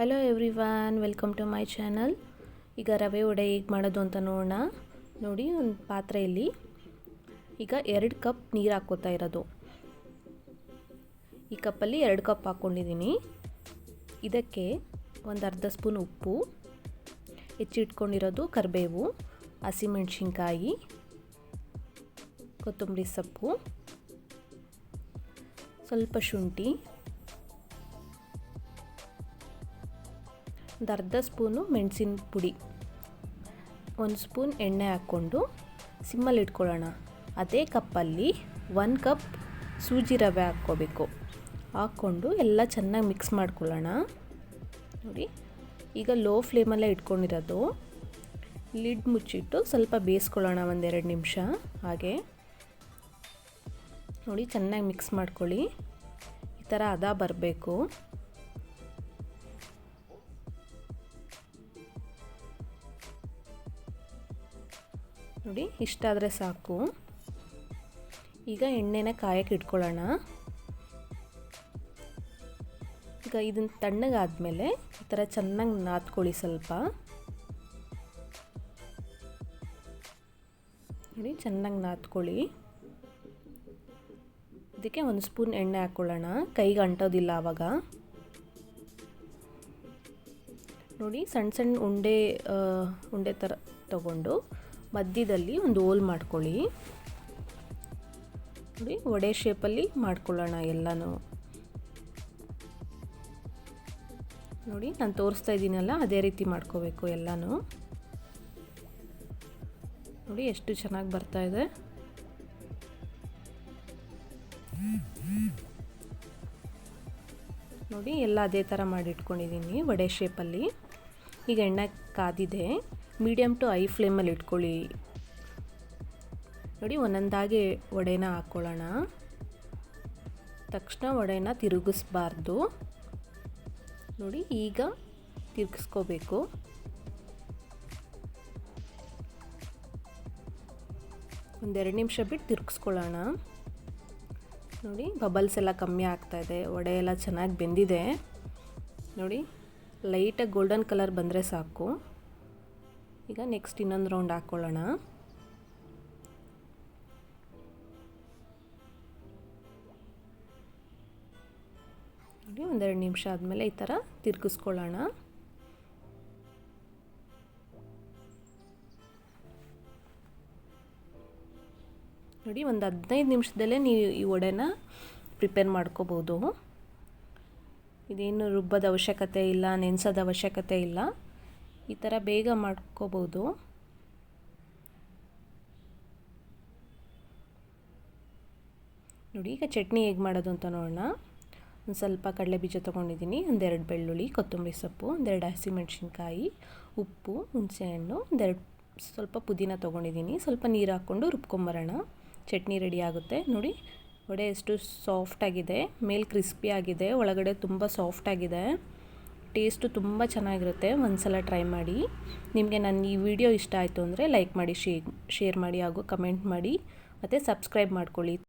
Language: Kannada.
Hello everyone welcome to my channel ಈಗ ರವೆ ವಡೆ ಹೇಗೆ ಮಾಡೋದು ಅಂತ ನೋಡೋಣ. ನೋಡಿ, ಒಂದು ಪಾತ್ರೆಯಲ್ಲಿ ಈಗ ಎರಡು ಕಪ್ ನೀರು ಹಾಕ್ಕೋತಾ ಇರೋದು. ಈ ಕಪ್ಪಲ್ಲಿ ಎರಡು ಕಪ್ ಹಾಕ್ಕೊಂಡಿದ್ದೀನಿ. ಇದಕ್ಕೆ ಒಂದು ಅರ್ಧ ಸ್ಪೂನ್ ಉಪ್ಪು, ಹೆಚ್ಚಿಟ್ಕೊಂಡಿರೋದು ಕರಿಬೇವು, ಹಸಿಮೆಣ್ಸಿನ್ಕಾಯಿ, ಕೊತ್ತಂಬರಿ ಸೊಪ್ಪು, ಸ್ವಲ್ಪ ಶುಂಠಿ ಒಂದು ಅರ್ಧ ಸ್ಪೂನು ಮೆಣಸಿನ ಪುಡಿ, ಒಂದು ಸ್ಪೂನ್ ಎಣ್ಣೆ ಹಾಕ್ಕೊಂಡು ಸಿಮ್ಮಲ್ಲಿ ಇಟ್ಕೊಳ್ಳೋಣ. ಅದೇ ಕಪ್ಪಲ್ಲಿ ಒನ್ ಕಪ್ ಸೂಜಿ ರವೆ ಹಾಕ್ಕೋಬೇಕು. ಹಾಕ್ಕೊಂಡು ಎಲ್ಲ ಚೆನ್ನಾಗಿ ಮಿಕ್ಸ್ ಮಾಡ್ಕೊಳ್ಳೋಣ. ನೋಡಿ, ಈಗ ಲೋ ಫ್ಲೇಮಲ್ಲೇ ಇಟ್ಕೊಂಡಿರೋದು. ಲಿಡ್ ಮುಚ್ಚಿಟ್ಟು ಸ್ವಲ್ಪ ಬೇಯಿಸ್ಕೊಳ್ಳೋಣ ಒಂದೆರಡು ನಿಮಿಷ. ಹಾಗೆ. ನೋಡಿ, ಚೆನ್ನಾಗಿ ಮಿಕ್ಸ್ ಮಾಡ್ಕೊಳ್ಳಿ. ಈ ಥರ ಅದ ಬರಬೇಕು. ನೋಡಿ ಇಷ್ಟಾದರೆ ಸಾಕು. ಈಗ ಎಣ್ಣೆನ ಕಾಯಕ್ಕೆ ಇಟ್ಕೊಳ್ಳೋಣ. ಈಗ ಇದನ್ನು ತಣ್ಣಗಾದಮೇಲೆ ಈ ಥರ ಚೆನ್ನಾಗಿ ನಾದ್ಕೊಳ್ಳಿ ಸ್ವಲ್ಪ. ನೋಡಿ, ಚೆನ್ನಾಗಿ ನಾದ್ಕೊಳ್ಳಿ. ಇದಕ್ಕೆ ಒಂದು ಸ್ಪೂನ್ ಎಣ್ಣೆ ಹಾಕ್ಕೊಳ್ಳೋಣ ಕೈಗೆ ಅಂಟೋದಿಲ್ಲ ಆವಾಗ. ನೋಡಿ ಸಣ್ಣ ಸಣ್ಣ ಉಂಡೆ ಉಂಡೆ ಥರ ತಗೊಂಡು ಮಧ್ಯದಲ್ಲಿ ಒಂದು ಹೋಲ್ ಮಾಡ್ಕೊಳ್ಳಿ. ನೋಡಿ ವಡೆ ಶೇಪಲ್ಲಿ ಮಾಡ್ಕೊಳ್ಳೋಣ ಎಲ್ಲನೂ. ನೋಡಿ, ನಾನು ತೋರಿಸ್ತಾ ಇದ್ದೀನಲ್ಲ, ಅದೇ ರೀತಿ ಮಾಡ್ಕೋಬೇಕು ಎಲ್ಲನೂ. ನೋಡಿ, ಎಷ್ಟು ಚೆನ್ನಾಗಿ ಬರ್ತಾ ಇದೆ. ನೋಡಿ, ಎಲ್ಲ ಅದೇ ಥರ ಮಾಡಿಟ್ಕೊಂಡಿದ್ದೀನಿ ವಡೆ ಶೇಪಲ್ಲಿ ಈಗ ಎಣ್ಣೆ ಕಾದಿದೆ. ಮೀಡಿಯಮ್ ಟು ಐ ಫ್ಲೇಮಲ್ಲಿ ಇಟ್ಕೊಳ್ಳಿ. ನೋಡಿ, ಒಂದೊಂದಾಗಿ ವಡೆನ ಹಾಕ್ಕೊಳ್ಳೋಣ ತಕ್ಷಣ ವಡೆನ ತಿರುಗಿಸ್ಬಾರ್ದು. ನೋಡಿ, ಈಗ ತಿರುಗಿಸ್ಕೋಬೇಕು. ಒಂದೆರಡು ನಿಮಿಷ ಬಿಟ್ಟು ತಿರುಗಿಸ್ಕೊಳ್ಳೋಣ. ನೋಡಿ ಬಬಲ್ಸ್ ಎಲ್ಲ ಕಮ್ಮಿ ಆಗ್ತಾಯಿದೆ ವಡೆ ಎಲ್ಲ ಚೆನ್ನಾಗಿ ಬೆಂದಿದೆ. ನೋಡಿ ಲೈಟಾಗಿ ಗೋಲ್ಡನ್ ಕಲರ್ ಬಂದರೆ ಸಾಕು. ಈಗ ನೆಕ್ಸ್ಟ್ ಇನ್ನೊಂದು ರೌಂಡ್ ಹಾಕ್ಕೊಳ್ಳೋಣ. ಒಂದೆರಡು ನಿಮಿಷ ಆದಮೇಲೆ ಈ ಥರ ತಿರುಗಿಸ್ಕೊಳ್ಳೋಣ. ನೋಡಿ, ಒಂದು ಹದಿನೈದು ನಿಮಿಷದಲ್ಲೇ ನೀವು ಈ ವಡೆನ ಪ್ರಿಪೇರ್ ಮಾಡ್ಕೋಬೋದು. ಇದೇನು ರುಬ್ಬದ ಅವಶ್ಯಕತೆ ಇಲ್ಲ, ನೆನೆಸೋದ ಅವಶ್ಯಕತೆ ಇಲ್ಲ. ಈ ಥರ ಬೇಗ ಮಾಡ್ಕೋಬೋದು. ನೋಡಿ, ಈಗ ಚಟ್ನಿ ಹೇಗೆ ಮಾಡೋದು ಅಂತ ನೋಡೋಣ. ಒಂದು ಸ್ವಲ್ಪ ಕಡಲೆ ಬೀಜ ತೊಗೊಂಡಿದ್ದೀನಿ ಒಂದೆರಡು ಬೆಳ್ಳುಳ್ಳಿ, ಕೊತ್ತಂಬರಿ ಸೊಪ್ಪು ಒಂದೆರಡು ಹಸಿಮೆಣ್ಸಿನ್ಕಾಯಿ, ಉಪ್ಪು, ಹುಣಸೆಹಣ್ಣು ಒಂದೆರಡು ಸ್ವಲ್ಪ ಪುದೀನ ತೊಗೊಂಡಿದ್ದೀನಿ. ಸ್ವಲ್ಪ ನೀರು ಹಾಕ್ಕೊಂಡು ರುಬ್ಕೊಂಬರೋಣ. ಚಟ್ನಿ ರೆಡಿ ಆಗುತ್ತೆ. ನೋಡಿ ವಡೆ ಎಷ್ಟು ಸಾಫ್ಟಾಗಿದೆ ಮೇಲೆ ಕ್ರಿಸ್ಪಿ ಆಗಿದೆ, ಒಳಗಡೆ ತುಂಬ ಸಾಫ್ಟಾಗಿದೆ ಟೇಸ್ಟು ತುಂಬ ಚೆನ್ನಾಗಿರುತ್ತೆ ಒಂದು ಸಲ ಟ್ರೈ ಮಾಡಿ. ನಿಮಗೆ ನನ್ನ ಈ ವಿಡಿಯೋ ಇಷ್ಟ ಆಯಿತು ಅಂದರೆ ಲೈಕ್ ಮಾಡಿ ಶೇರ್ ಶೇರ್ ಮಾಡಿ ಹಾಗೂ ಕಮೆಂಟ್ ಮಾಡಿ. ಮತ್ತು ಸಬ್ಸ್ಕ್ರೈಬ್ ಮಾಡ್ಕೊಳ್ಳಿ.